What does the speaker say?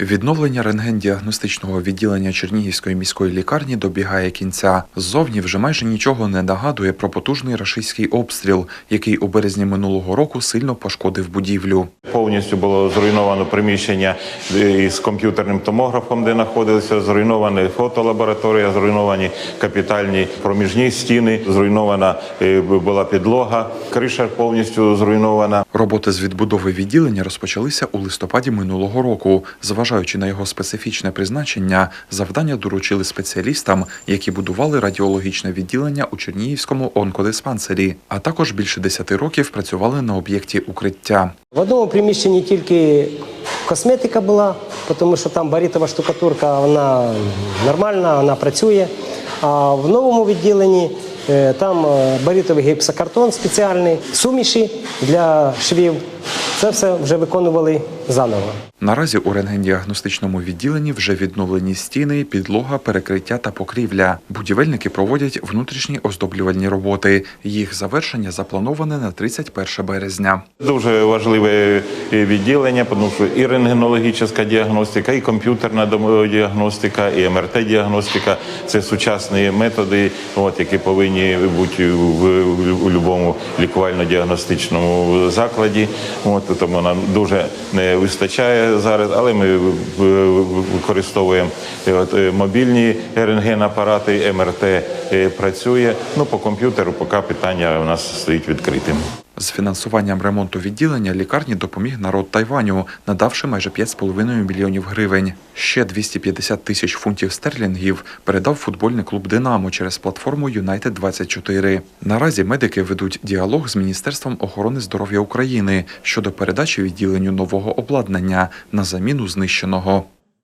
Відновлення рентген-діагностичного відділення Чернігівської міської лікарні добігає кінця. Ззовні вже майже нічого не нагадує про потужний рашистський обстріл, який у березні минулого року сильно пошкодив будівлю. Повністю було зруйновано приміщення е, із комп'ютерним томографом, де знаходилися, зруйнована фотолабораторія, зруйновані капітальні проміжні стіни, зруйнована е, була підлога, криша повністю зруйнована. Роботи з відбудови відділення розпочалися у листопаді минулого року. Зважаючи на його специфічне призначення, завдання доручили спеціалістам, які будували радіологічне відділення у Чернігівському онкодиспансері, а також більше 10 років працювали на об'єкті укриття. В одному приміщенні тільки косметика була, тому що там баритова штукатурка, вона нормальна, вона працює. А в новому відділенні е, там е, баритовий гіпсокартон спеціальний, суміші для швів. Це все вже виконували заново. Наразі у рентгендіагностичному відділенні вже відновлені стіни, підлога, перекриття та покрівля. Будівельники проводять внутрішні оздоблювальні роботи. Їх завершення заплановане на 31 березня. Дуже важливе е, відділення, тому що і рентгенологічна діагностика, і комп'ютерна дом- діагностика, і МРТ-діагностика це сучасні методи, от, які повинні бути в, лікувально-діагностичному закладі. От, тому нам дуже не вистачає зараз, але ми в- використовуємо е, е, мобільні рентгенапарати, МРТ е, працює. Ну, по комп'ютеру поки питання у нас стоїть відкритим. З фінансуванням ремонту відділення лікарні допоміг народ Тайваню, надавши майже 5,5 мільйонів гривень. Ще 250 тисяч фунтів стерлінгів передав футбольний клуб Динамо через платформу Юнайтед 24 Наразі медики ведуть діалог з Міністерством охорони здоров'я України щодо передачі відділенню нового обладнання на заміну знищеного.